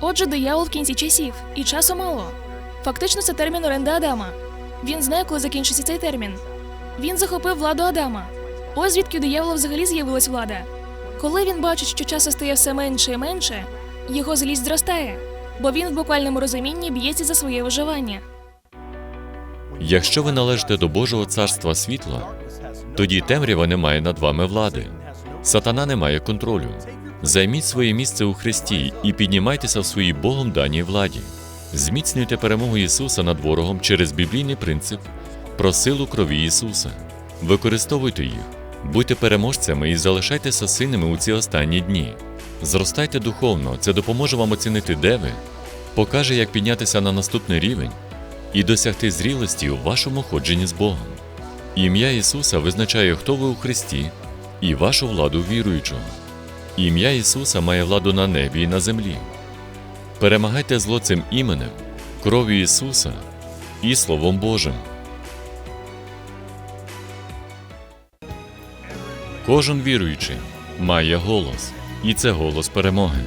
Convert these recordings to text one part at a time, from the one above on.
Отже, диявол в кінці часів, і часу мало. Фактично, це термін оренди Адама. Він знає, коли закінчиться цей термін. Він захопив владу Адама. Ось звідки у диявола взагалі з'явилась влада. Коли він бачить, що часу стає все менше і менше, його злість зростає, бо він в буквальному розумінні б'ється за своє виживання. Якщо ви належите до Божого царства світла, тоді темрява не має над вами влади. Сатана не має контролю. Займіть своє місце у Христі і піднімайтеся в своїй Богом даній владі. Зміцнюйте перемогу Ісуса над ворогом через біблійний принцип про силу крові Ісуса. Використовуйте їх, будьте переможцями і залишайтеся сильними у ці останні дні. Зростайте духовно, це допоможе вам оцінити, де ви, покаже, як піднятися на наступний рівень і досягти зрілості у вашому ходженні з Богом. Ім'я Ісуса визначає, хто ви у Христі, і вашу владу віруючого. Ім'я Ісуса має владу на небі і на землі. Перемагайте зло цим іменем, кров'ю Ісуса і Словом Божим. Кожен віруючий має голос, і це голос перемоги.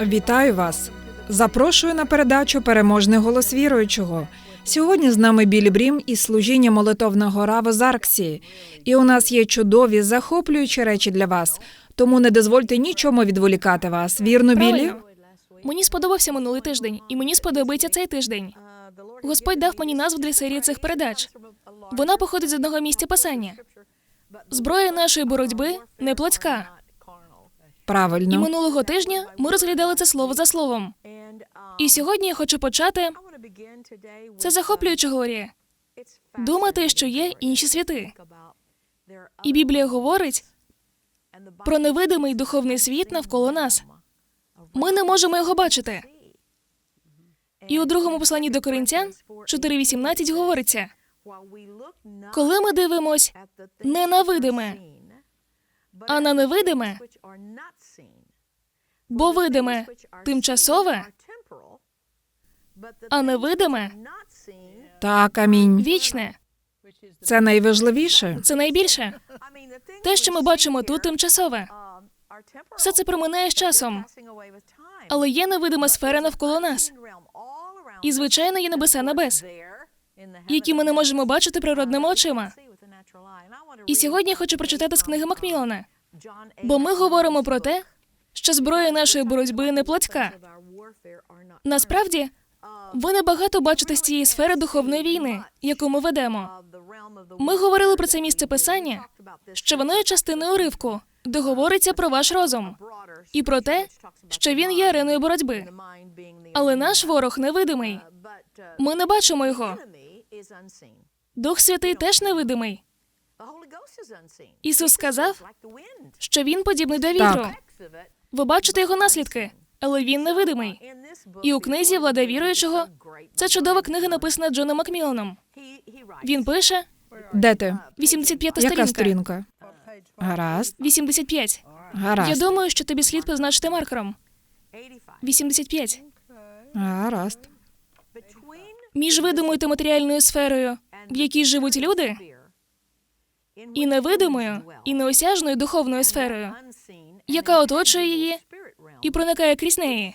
Вітаю вас! Запрошую на передачу Переможний голос віруючого. Сьогодні з нами Білі Брім із служіння Молитовна гора в Озарксі. І у нас є чудові, захоплюючі речі для вас. Тому не дозвольте нічому відволікати вас. Вірно, Білі? Мені сподобався минулий тиждень, і мені сподобається цей тиждень. Господь дав мені назву для серії цих передач. Вона походить з одного місця писання. Зброя нашої боротьби не плотська. І минулого тижня ми розглядали це слово за словом. І сьогодні я хочу почати. Це захоплююче Глорія. Думати, що є інші світи. І Біблія говорить про невидимий духовний світ навколо нас. Ми не можемо його бачити. І у другому посланні до Коринтян 4.18 говориться: коли ми дивимось не на видиме, а на невидиме, бо видиме тимчасове, а невидиме Так, амінь. вічне. Це найважливіше. Це найбільше. Те, що ми бачимо тут, тимчасове. Все це проминає з часом. Але є невидима сфера навколо нас. І, звичайно, є небеса небес, які ми не можемо бачити природними очима. І сьогодні я хочу прочитати з книги Макмілана, бо ми говоримо про те, що зброя нашої боротьби не плотська. Насправді, ви небагато бачите з цієї сфери духовної війни, яку ми ведемо. Ми говорили про це місце писання, що воно є частиною уривку, де говориться про ваш розум і про те, що він є ареною боротьби. Але наш ворог невидимий. Ми не бачимо його. Дух Святий теж невидимий. Ісус сказав, що він подібний до вітру. Так. Ви бачите його наслідки, але він невидимий. І у книзі Влада віруючого це чудова книга, написана Джоном Макміланом. Він пише Де ти? 85 Яка сторінка. сторінка? Гаразд. 85. Я думаю, що тобі слід позначити маркером. 85. Гаразд. Між видимою та матеріальною сферою, в якій живуть люди, і невидимою, і неосяжною духовною сферою, яка оточує її і проникає крізь неї.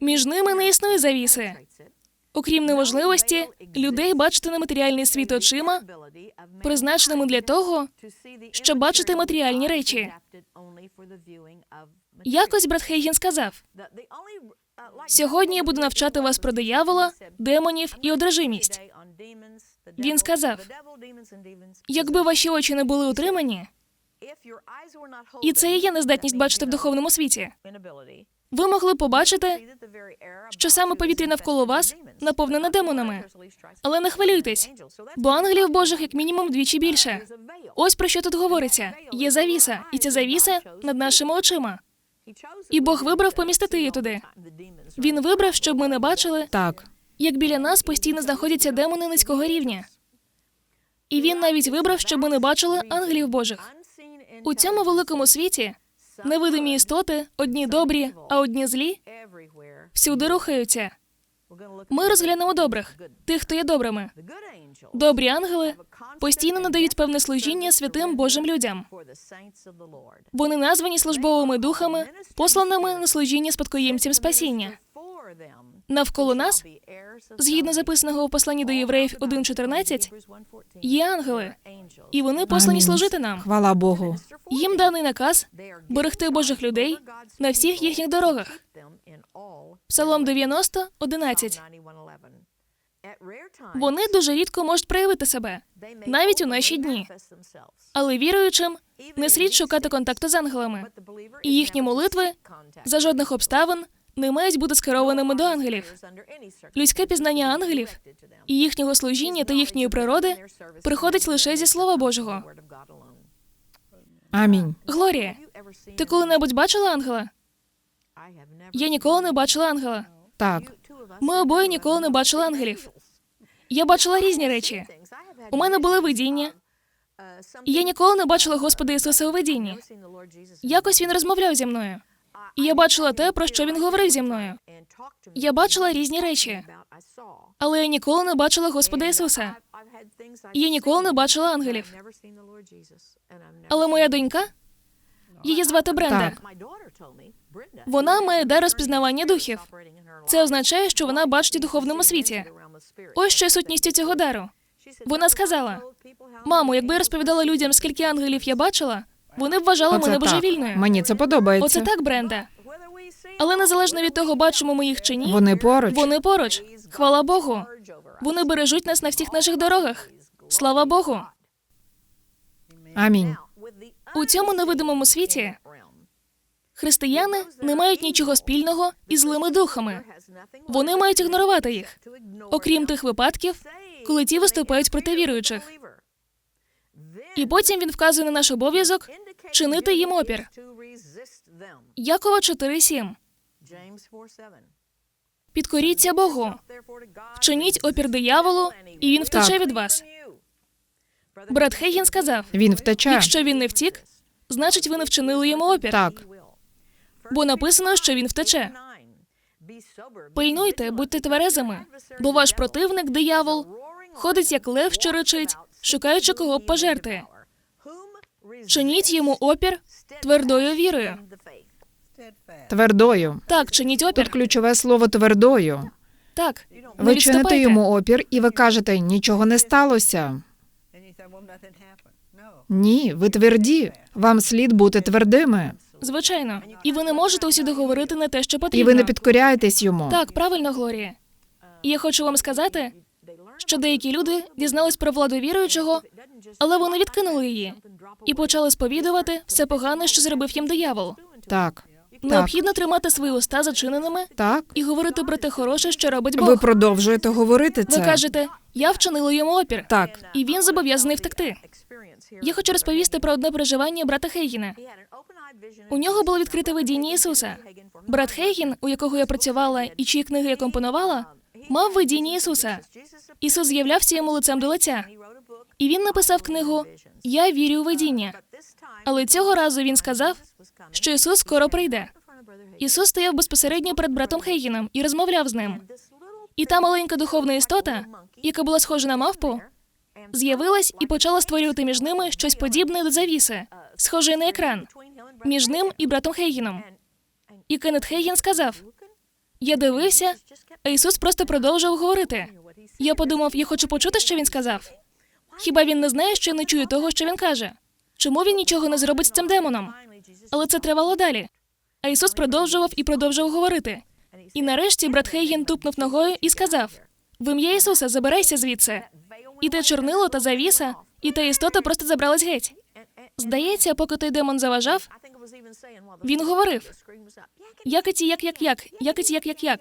Між ними не існує завіси, окрім неможливості людей бачити нематеріальний світ очима, призначеними для того, щоб бачити матеріальні речі. Якось брат Хейген сказав: Сьогодні я буду навчати вас про диявола, демонів і одержимість. Він сказав, Якби ваші очі не були утримані, і це і є нездатність бачити в духовному світі. Ви могли побачити, що саме повітря навколо вас наповнене демонами. Але не хвилюйтесь, бо ангелів Божих як мінімум вдвічі більше. Ось про що тут говориться: є завіса, і ця завіса над нашими очима. І Бог вибрав помістити її туди. Він вибрав, щоб ми не бачили, Так. як біля нас постійно знаходяться демони низького рівня. І він навіть вибрав, щоб ми не бачили ангелів Божих. У цьому великому світі невидимі істоти, одні добрі, а одні злі, всюди рухаються. Ми розглянемо добрих, тих, хто є добрими. Добрі ангели постійно надають певне служіння святим Божим людям. Вони названі службовими духами, посланими на служіння спадкоємцям спасіння. Навколо нас, згідно записаного у посланні до євреїв 1.14, є ангели, і вони послані Амінь. служити нам. Хвала Богу. Їм даний наказ берегти Божих людей на всіх їхніх дорогах. Псалом 90, 11. Вони дуже рідко можуть проявити себе, навіть у наші дні. Але віруючим не слід шукати контакту з ангелами, і їхні молитви за жодних обставин не мають бути скерованими до ангелів. Людське пізнання ангелів і їхнього служіння та їхньої природи приходить лише зі Слова Божого. Амінь. Глорія, ти коли-небудь бачила ангела? Я ніколи не бачила ангела. Так. Ми обоє ніколи не бачили ангелів. Я бачила різні речі. У мене були видіння. Я ніколи не бачила Господа Ісуса у видінні. Якось він розмовляв зі мною. І я бачила те, про що він говорив зі мною. Я бачила різні речі, але я ніколи не бачила Господа Ісуса. І я ніколи не бачила ангелів. Але моя донька, її звати Бренда. Вона має дар розпізнавання духів. Це означає, що вона бачить у духовному світі. Ось що сутністю цього дару. Вона сказала: Мамо, якби я розповідала людям, скільки ангелів я бачила, вони вважали Оце мене так. божевільною. Мені це подобається. Оце так, Бренда. Але незалежно від того, бачимо ми їх чи ні, Вони поруч. вони поруч. Хвала Богу. Вони бережуть нас на всіх наших дорогах. Слава Богу. Амінь. У цьому невидимому світі християни не мають нічого спільного із злими духами. Вони мають ігнорувати їх, окрім тих випадків, коли ті виступають проти віруючих. І потім він вказує на наш обов'язок чинити їм опір. Якова 4.7. Підкоріться Богу, вчиніть опір дияволу, і він втече Так. від вас. Брат Хейген сказав: Він втече. якщо він не втік, значить ви не вчинили йому опір. Так. Бо написано, що він втече. Пильнуйте, будьте тверезими, бо ваш противник, диявол, ходить як лев, що речить, шукаючи кого б пожерти. Чиніть йому опір твердою вірою. Твердою. Так, чиніть Тут опір. ключове слово твердою. Так, не Ви чините йому опір, і ви кажете, нічого не сталося. Ні, ви тверді. Вам слід бути твердими. Звичайно. І ви не можете усі договорити на те, що потрібно. І ви не підкоряєтесь йому. Так, правильно, Глорія. І я хочу вам сказати, що деякі люди дізнались про владу віруючого, але вони відкинули її і почали сповідувати все погане, що зробив їм диявол. Так. Необхідно тримати свої уста зачиненими Так. і говорити про те хороше, що робить Бог. Ви продовжуєте говорити це. Ви кажете, я вчинила йому опір, Так. і він зобов'язаний втекти. Я хочу розповісти про одне переживання брата Хейгіна. У нього було відкрите видіння Ісуса. Брат Хейгін, у якого я працювала і чиї книги я компонувала, мав видіння Ісуса. Ісус з'являвся йому лицем до лиця. І він написав книгу Я вірю у видіння. Але цього разу він сказав, що Ісус скоро прийде. Ісус стояв безпосередньо перед братом Хейгіном і розмовляв з ним. І та маленька духовна істота, яка була схожа на мавпу, з'явилась і почала створювати між ними щось подібне до завіси, схоже на екран, між ним і братом Хейгіном. І Кеннет Хейгін сказав: Я дивився, а Ісус просто продовжував говорити. Я подумав, я хочу почути, що він сказав. Хіба він не знає, що я не чую того, що він каже? Чому він нічого не зробить з цим демоном? Але це тривало далі. А Ісус продовжував і продовжував говорити. І нарешті брат Хейген тупнув ногою і сказав: В ім'я Ісуса, забирайся звідси. І те чорнило та завіса, і та істота просто забралась геть. Здається, поки той демон заважав, він говорив: Якиті, як, як, як, якиті, як, як, як.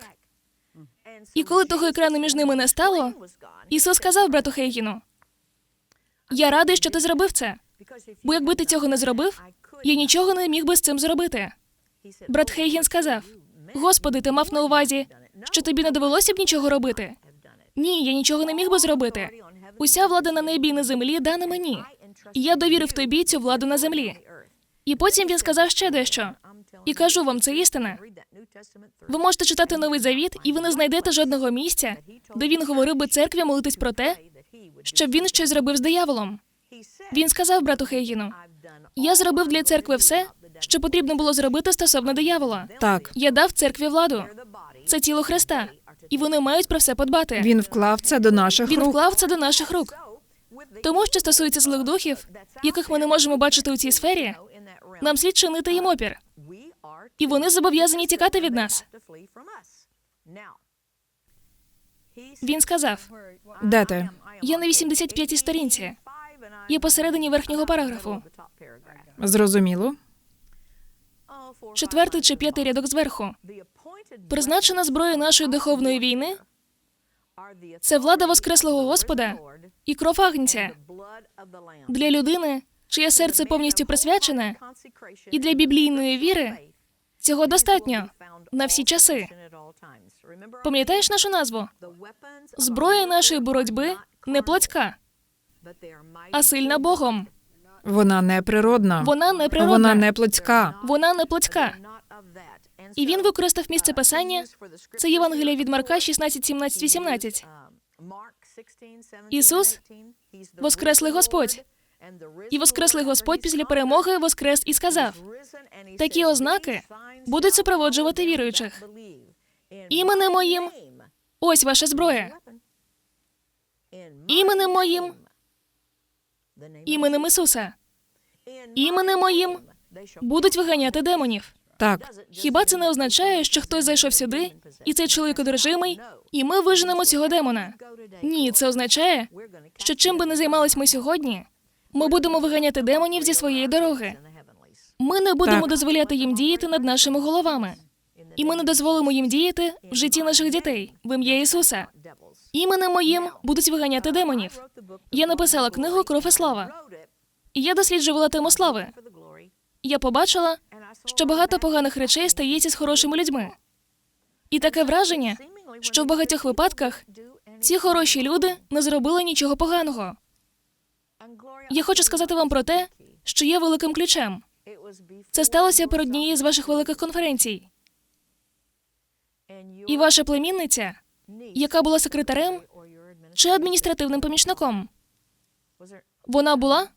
І коли того екрану між ними не стало, Ісус сказав брату Хейгіну: Я радий, що ти зробив це. Бо якби ти цього не зробив, я нічого не міг би з цим зробити. Брат Хейгін сказав: Господи, ти мав на увазі, що тобі не довелося б нічого робити? Ні, я нічого не міг би зробити. Уся влада на небі і на землі дана мені. І я довірив тобі цю владу на землі. І потім він сказав ще дещо. І кажу вам, це істина. Ви можете читати новий завіт, і ви не знайдете жодного місця, де він говорив би церкві молитись про те, щоб він щось зробив з дияволом. Він сказав брату Хейгіну: Я зробив для церкви все, що потрібно було зробити стосовно диявола. Так, Я дав церкві владу. Це тіло Христа, і вони мають про все подбати. він вклав це до наших Він рук. вклав це до наших рук. Тому, що стосується злих духів, яких ми не можемо бачити у цій сфері, нам слід чинити їм опір, і вони зобов'язані тікати від нас. Він сказав: Де? Я на 85-й сторінці. Я посередині верхнього параграфу, Зрозуміло. четвертий чи п'ятий рядок зверху. Призначена зброя нашої духовної війни це влада Воскреслого Господа і кров Агнця для людини, чиє серце повністю присвячене, і для біблійної віри цього достатньо на всі часи. Пам'ятаєш нашу назву? Зброя нашої боротьби не плотська, а сильна Богом. Вона не природна. Вона не природна. Вона не плотська. Вона не плотська. І він використав місце писання. Це Євангелія від Марка 16, 17, 18. Ісус Воскреслий Господь. І воскреслий Господь після перемоги воскрес і сказав: Такі ознаки будуть супроводжувати віруючих. Іменем моїм ось ваша зброя. Іменем моїм, іменем Ісуса, іменем моїм будуть виганяти демонів. Так, Хіба це не означає, що хтось зайшов сюди, і цей чоловік одержимий, і ми виженемо цього демона? Ні, це означає, що чим би не займались ми сьогодні, ми будемо виганяти демонів зі своєї дороги. Ми не будемо Так. дозволяти їм діяти над нашими головами. І ми не дозволимо їм діяти в житті наших дітей в ім'я Ісуса. Іменем моїм будуть виганяти демонів. Я написала книгу Кров і слава. І я досліджувала тему слави. Я побачила, що багато поганих речей стається з хорошими людьми. І таке враження, що в багатьох випадках ці хороші люди не зробили нічого поганого. Я хочу сказати вам про те, що є великим ключем. Це сталося перед однією з ваших великих конференцій. І ваша племінниця, яка була секретарем чи адміністративним помічником, вона була,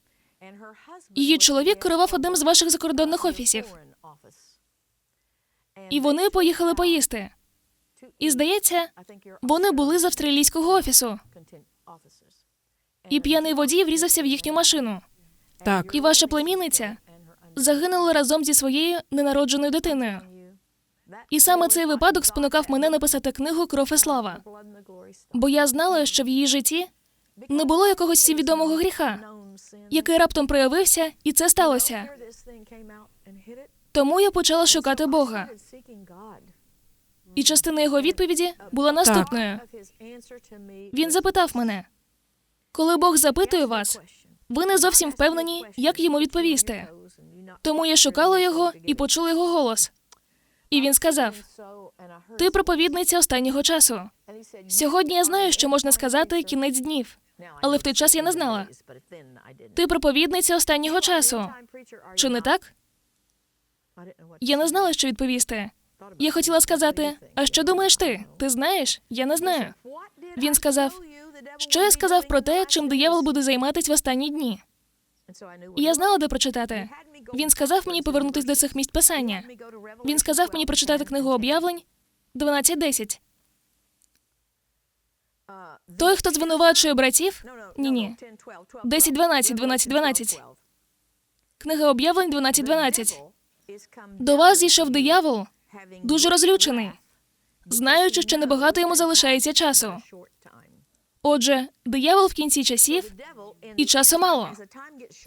Її чоловік керував одним з ваших закордонних офісів. і вони поїхали поїсти. І здається, вони були з австралійського офісу, і п'яний водій врізався в їхню машину. так. І ваша племінниця загинула разом зі своєю ненародженою дитиною. І саме цей випадок спонукав мене написати книгу Кров і слава. Бо я знала, що в її житті не було якогось всім відомого гріха, який раптом проявився, і це сталося. Тому я почала шукати Бога. І частина його відповіді була наступною. Він запитав мене, коли Бог запитує вас, ви не зовсім впевнені, як йому відповісти. Тому я шукала його і почула його голос. І він сказав: Ти проповідниця останнього часу. Сьогодні я знаю, що можна сказати кінець днів, але в той час я не знала. Ти проповідниця останнього часу. Чи не так? Я не знала, що відповісти. Я хотіла сказати: А що думаєш ти? Ти знаєш? Я не знаю. Він сказав, Що я сказав про те, чим диявол буде займатись в останні дні? І я знала, де прочитати. Він сказав мені повернутись до цих місць писання. Він сказав мені прочитати книгу об'явлень 12.10. Той, хто звинувачує братів, ні, ні. 10, 12, 12, 12. Книга об'явлень 12.12. До вас зійшов диявол, дуже розлючений, знаючи, що небагато йому залишається часу. Отже, диявол в кінці часів і часу мало.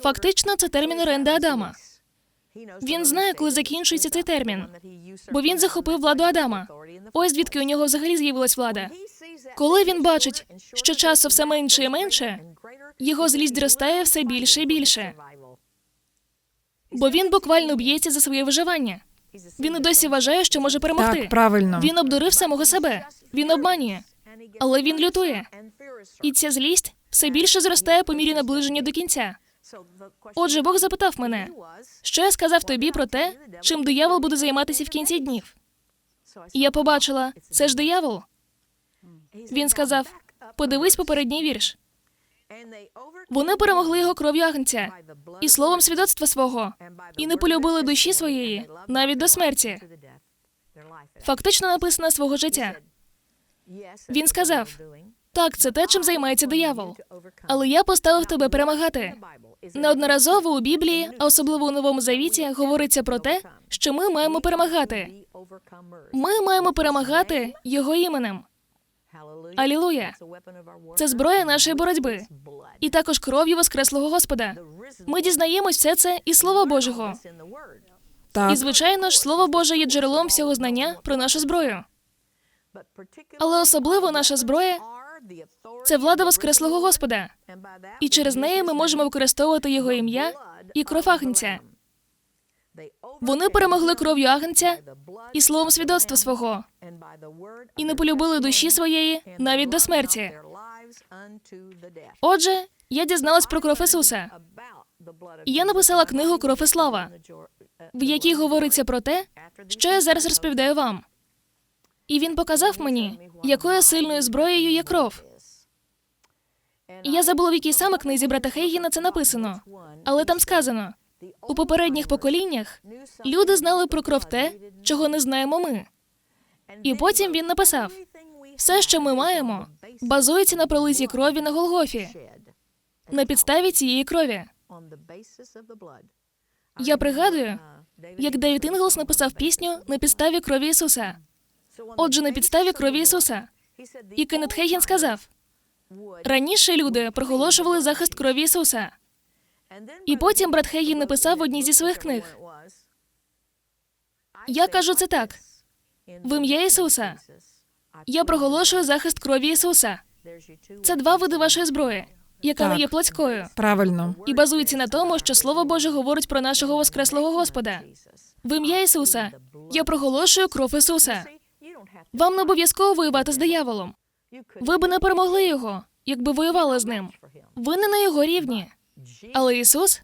Фактично, це термін оренди Адама. Він знає, коли закінчується цей термін, бо він захопив владу Адама. Ось звідки у нього взагалі з'явилась влада. Коли він бачить, що часу все менше і менше, його злість зростає все більше і більше. Бо він буквально б'ється за своє виживання. Він і досі вважає, що може перемогти. Так, правильно. Він обдурив самого себе. Він обманює, але він лютує. І ця злість все більше зростає по мірі наближення до кінця. Отже, Бог запитав мене, що я сказав тобі про те, чим диявол буде займатися в кінці днів. І я побачила, це ж диявол. Він сказав: подивись попередній вірш. Вони перемогли його кров'ю агнця і словом свідоцтва свого, і не полюбили душі своєї навіть до смерті. Фактично написано свого життя. Він сказав: Так, це те, чим займається диявол. Але я поставив тебе перемагати. Неодноразово у Біблії, а особливо у Новому Завіті, говориться про те, що ми маємо перемагати. Ми маємо перемагати його іменем. Алілуя! Це зброя нашої боротьби. І також кров'ю Воскреслого Господа. Ми дізнаємось все це із Слова Божого. Так, І, звичайно ж, Слово Боже є джерелом всього знання про нашу зброю. Але особливо наша зброя Це влада Воскреслого Господа. І через неї ми можемо використовувати його ім'я і кров агнця. Вони перемогли кров'ю агнця і словом свідоцтва свого, і не полюбили душі своєї навіть до смерті. Отже, я дізналась про кров Ісуса. І я написала книгу Кров і слава, в якій говориться про те, що я зараз розповідаю вам. І він показав мені, якою сильною зброєю є кров. Я забула, в якій саме книзі брата Хейгіна це написано. Але там сказано: у попередніх поколіннях люди знали про кров те, чого не знаємо ми. І потім він написав: все, що ми маємо, базується на пролизі крові на Голгофі, на підставі цієї крові. Я пригадую, як Девід Інглс написав пісню на підставі крові Ісуса. Отже, на підставі крові Ісуса. І Кеннет Хейген сказав: раніше люди проголошували захист крові Ісуса. І потім брат Хейген написав в одній зі своїх книг. Я кажу це так: в ім'я Ісуса. Я проголошую захист крові Ісуса. Це два види вашої зброї, яка не є плотською, правильно. і базується на тому, що Слово Боже говорить про нашого Воскреслого Господа. В ім'я Ісуса. Я проголошую кров Ісуса. Вам не обов'язково воювати з дияволом. Ви би не перемогли його, якби воювали з ним. Ви не на його рівні. Але Ісус,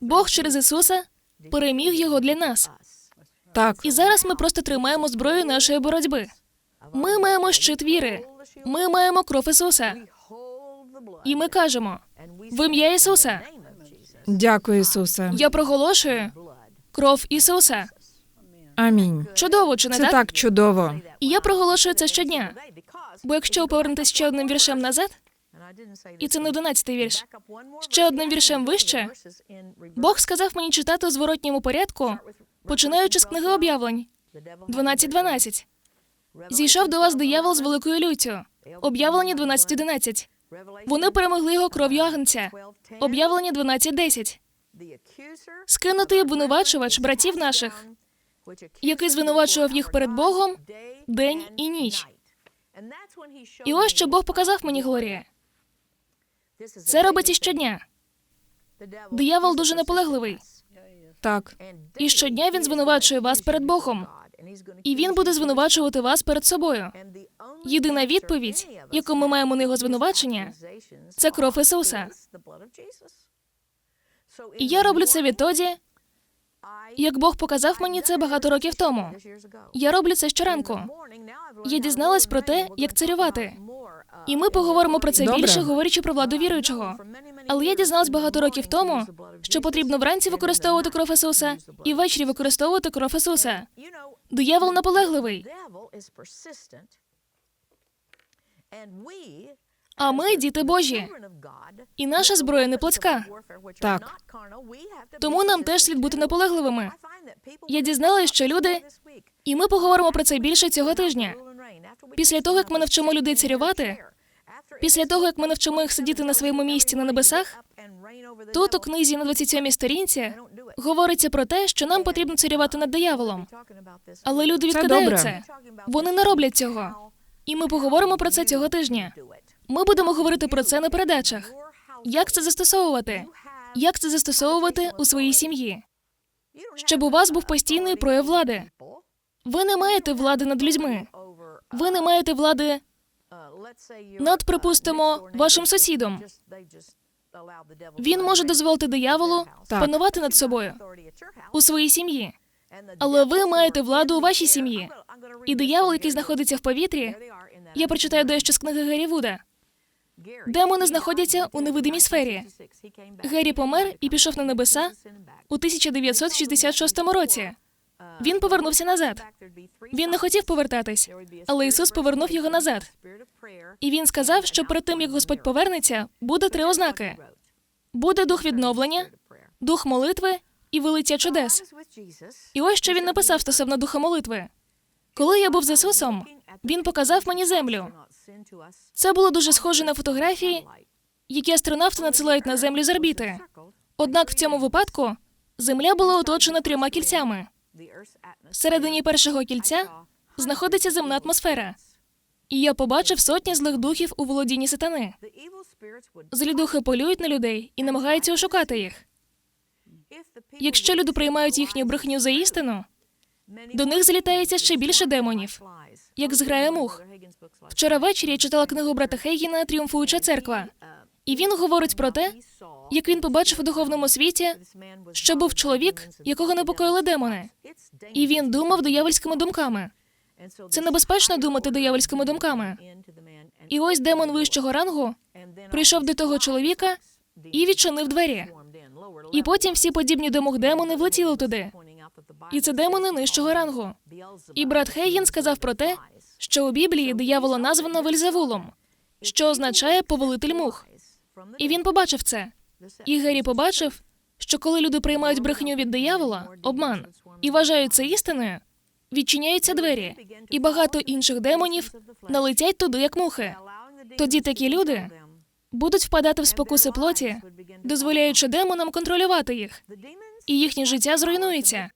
Бог через Ісуса, переміг його для нас. Так, І зараз ми просто тримаємо зброю нашої боротьби. Ми маємо щит віри. Ми маємо кров Ісуса. І ми кажемо: в ім'я Ісуса. дякую, Ісусе. Я проголошую кров Ісуса. Амінь. Чудово, чи не Це так? так чудово. І я проголошую це щодня. Бо якщо ви повернетесь ще одним віршем назад, і це не одинадцятий вірш, ще одним віршем вище, Бог сказав мені читати у зворотньому порядку, починаючи з книги об'явлень 12.12. Зійшов до вас диявол з великою люттю. Об'явлення 12.11. Вони перемогли його кров'ю агнця. Об'явлення 12.10. Скинутий обвинувачувач братів наших, який звинувачував їх перед Богом день і ніч. І ось що Бог показав мені, Глорія. Це робиться щодня. Диявол дуже наполегливий. Так, І щодня він звинувачує вас перед Богом. І він буде звинувачувати вас перед собою. Єдина відповідь, яку ми маємо на його звинувачення, це кров Ісуса. І я роблю це відтоді, як Бог показав мені це багато років тому. Я роблю це щоранку. Я дізналась про те, як царювати. І ми поговоримо про це Добре. більше, говорячи про владу віруючого. Але я дізналась багато років тому, що потрібно вранці використовувати кров Ісуса і ввечері використовувати кров Ісуса. Диявол наполегливий, а ми діти Божі. І наша зброя не плотська. Так. Тому нам теж слід бути наполегливими. Я дізналась, що люди, і ми поговоримо про це більше цього тижня. Після того, як ми навчимо людей царювати, після того, як ми навчимо їх сидіти на своєму місці на небесах, тут у книзі на 27-й сторінці говориться про те, що нам потрібно царювати над дияволом. Але люди відкидають це. Вони не роблять цього. І ми поговоримо про це цього тижня. Ми будемо говорити про це на передачах. Як це застосовувати? Як це застосовувати у своїй сім'ї? Щоб у вас був постійний прояв влади. Ви не маєте влади над людьми. Ви не маєте влади над, припустимо, вашим сусідом. Він може дозволити дияволу Так. панувати над собою у своїй сім'ї. Але ви маєте владу у вашій сім'ї. І диявол, який знаходиться в повітрі, я прочитаю дещо з книги Гаррі Вуда. Демони знаходяться у невидимій сфері. Геррі помер і пішов на небеса у 1966 році. Він повернувся назад. Він не хотів повертатись, але Ісус повернув його назад. І він сказав, що перед тим як Господь повернеться, буде три ознаки: буде дух відновлення, дух молитви і вилиття чудес. І ось що він написав стосовно духа молитви. Коли я був з Ісусом, він показав мені землю. Це було дуже схоже на фотографії, які астронавти надсилають на землю з орбіти. Однак в цьому випадку земля була оточена трьома кільцями. Всередині першого кільця знаходиться земна атмосфера. І я побачив сотні злих духів у володінні сатани. Злі духи полюють на людей і намагаються ошукати їх. Якщо люди приймають їхню брехню за істину, до них злітається ще більше демонів, як зграя мух. Вчора ввечері я читала книгу брата Хейгіна Тріумфуюча церква. І він говорить про те, як він побачив у духовному світі, що був чоловік, якого непокоїли демони, і він думав диявольськими думками. Це небезпечно думати диявольськими думками. І ось демон вищого рангу прийшов до того чоловіка і відчинив двері. І потім всі подібні до мух демони влетіли туди. І це демони нижчого рангу. І брат Хейгін сказав про те, що у Біблії диявола названо Вельзевулом, що означає повелитель мух. І він побачив це. І Геррі побачив, що коли люди приймають брехню від диявола, обман, і вважають це істиною, відчиняються двері, і багато інших демонів налетять туди, як мухи. Тоді такі люди будуть впадати в спокуси плоті, дозволяючи демонам контролювати їх, і їхнє життя зруйнується.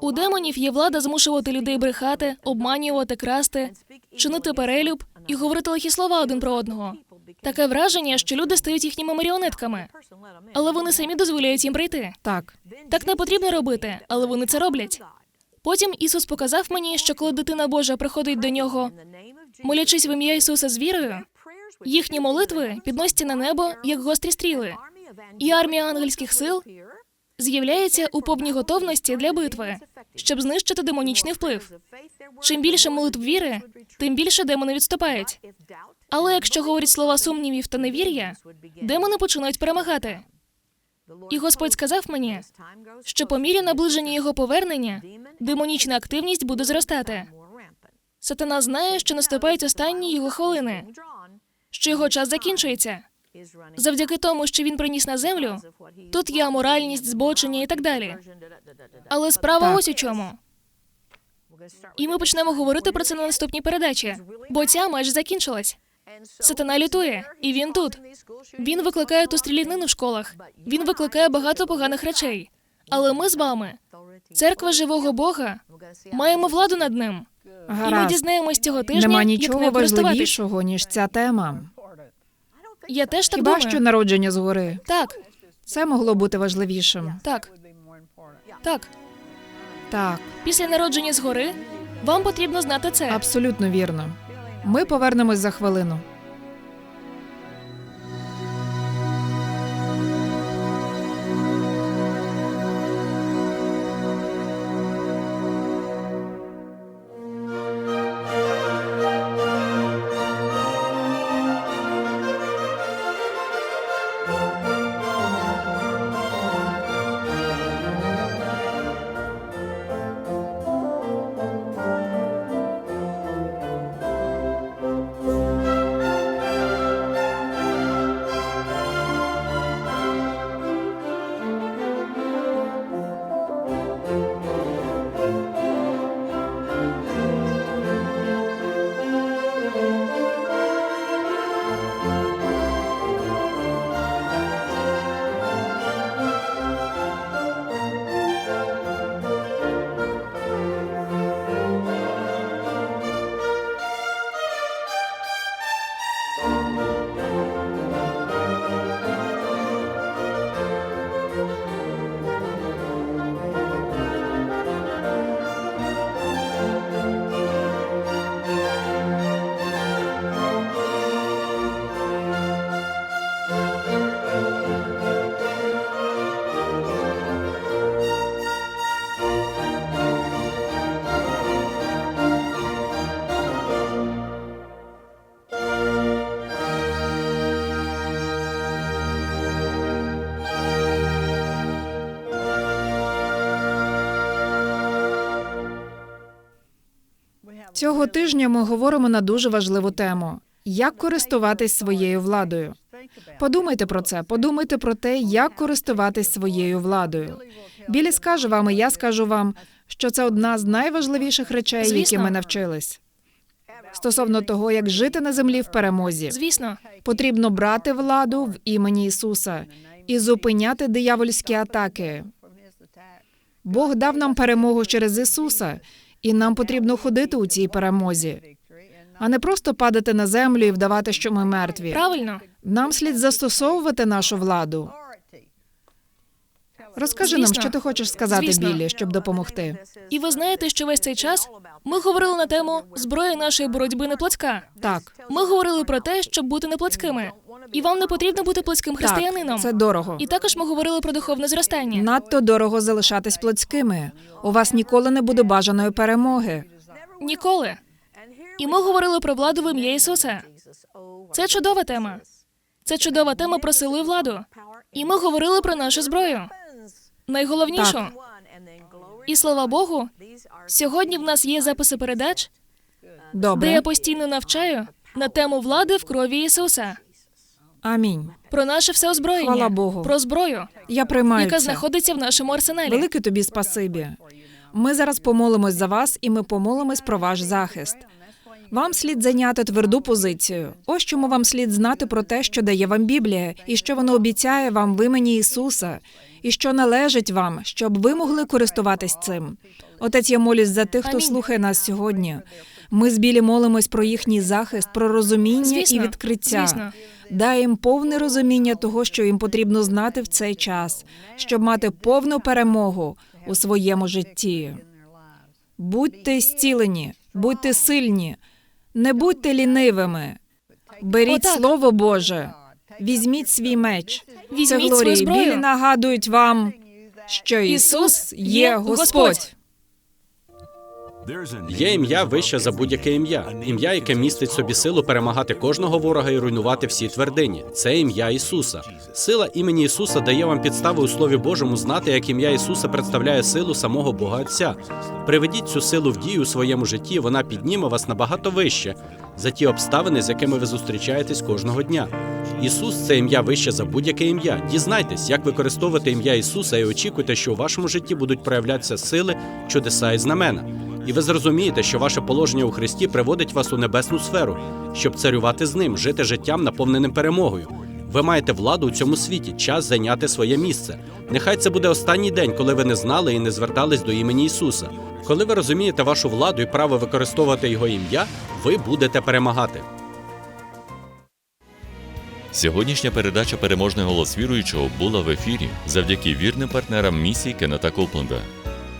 У демонів є влада змушувати людей брехати, обманювати, красти, чинити перелюб і говорити лихі слова один про одного. Таке враження, що люди стають їхніми маріонетками, але вони самі дозволяють їм прийти. Так, Так не потрібно робити, але вони це роблять. Потім Ісус показав мені, що коли дитина Божа приходить до нього, молячись в ім'я Ісуса з вірою, їхні молитви підносяться на небо, як гострі стріли, і армія ангельських сил з'являється у повній готовності для битви, щоб знищити демонічний вплив. Чим більше молитв віри, тим більше демони відступають. Але якщо говорять слова сумнівів та невір'я, демони починають перемагати. І Господь сказав мені, що по мірі наближення його повернення демонічна активність буде зростати. Сатана знає, що наступають останні його хвилини, що його час закінчується. Завдяки тому, що він приніс на землю, тут є аморальність, збочення і так далі. Але справа Так. ось у чому. І ми почнемо говорити про це на наступній передачі, бо ця майже закінчилась. Сатана лютує, і він тут. Він викликає ту стрілянину в школах. Він викликає багато поганих речей. Але ми з вами, церква живого Бога, маємо владу над ним. І ми дізнаємось цього тижня, Нема нічого нею користуватись. важливішого, ніж ця тема. Я теж так Хіба думаю. що народження згори. Так, Це могло бути важливішим. так, так. Так, Після народження згори вам потрібно знати це. абсолютно вірно. Ми повернемось за хвилину. Цього тижня ми говоримо на дуже важливу тему: як користуватись своєю владою. Подумайте про це, подумайте про те, як користуватись своєю владою. Білі скаже вам, і я скажу вам, що це одна з найважливіших речей, які ми навчились. Стосовно того, як жити на землі в перемозі, Звісно, потрібно брати владу в імені Ісуса і зупиняти диявольські атаки. Бог дав нам перемогу через Ісуса, і нам потрібно ходити у цій перемозі, а не просто падати на землю і вдавати, що ми мертві. правильно. Нам слід застосовувати нашу владу. Розкажи нам, що ти хочеш сказати, Звісно. Біллі, щоб допомогти. І ви знаєте, що весь цей час ми говорили на тему зброя нашої боротьби не плотська. Так, Ми говорили про те, щоб бути не плотськими. І вам не потрібно бути плотським християнином. так, це дорого. І також ми говорили про духовне зростання. Надто дорого залишатись плотськими. У вас ніколи не буде бажаної перемоги. Ніколи. І ми говорили про владу в ім'я Ісуса. Це чудова тема. Це чудова тема про силу і владу. І ми говорили про нашу зброю. Найголовнішу. Так. І слава Богу, сьогодні в нас є записи передач, де я постійно навчаю на тему влади в крові Ісуса. Амінь. Про наше все озброєння. Хвала Богу. Про зброю, Я приймаю яка це. знаходиться в нашому арсеналі. Велике тобі спасибі. Ми зараз помолимось за вас, і ми помолимось про ваш захист. Вам слід зайняти тверду позицію. Ось чому вам слід знати про те, що дає вам Біблія, і що воно обіцяє вам в імені Ісуса, і що належить вам, щоб ви могли користуватись цим. Отець, я молюсь за тих, хто слухає нас сьогодні. Ми з білі молимось про їхній захист, про розуміння Звісно, і відкриття. звісно. Дай їм повне розуміння того, що їм потрібно знати в цей час, щоб мати повну перемогу у своєму житті. Будьте зцілені, будьте сильні, не будьте лінивими. Беріть Отак. слово Боже, візьміть свій меч. Візьміть Це свою Глорія зброю. Білі нагадують вам, що Ісус є Господь. Є ім'я вище за будь-яке ім'я. Ім'я, яке містить собі силу перемагати кожного ворога і руйнувати всі твердині. Це ім'я Ісуса. Сила імені Ісуса дає вам підстави у Слові Божому знати, як ім'я Ісуса представляє силу самого Бога Отця. Приведіть цю силу в дію у своєму житті, вона підніме вас набагато вище за ті обставини, з якими ви зустрічаєтесь кожного дня. Ісус це ім'я вище за будь-яке ім'я. Дізнайтесь, як використовувати ім'я Ісуса, і очікуйте, що у вашому житті будуть проявлятися сили, чудеса і знамена. І ви зрозумієте, що ваше положення у Христі приводить вас у небесну сферу, щоб царювати з ним, жити життям, наповненим перемогою. Ви маєте владу у цьому світі, час зайняти своє місце. Нехай це буде останній день, коли ви не знали і не звертались до імені Ісуса. Коли ви розумієте вашу владу і право використовувати його ім'я, ви будете перемагати. Сьогоднішня передача Переможний голос віруючого була в ефірі завдяки вірним партнерам місії Кеннета Копленда.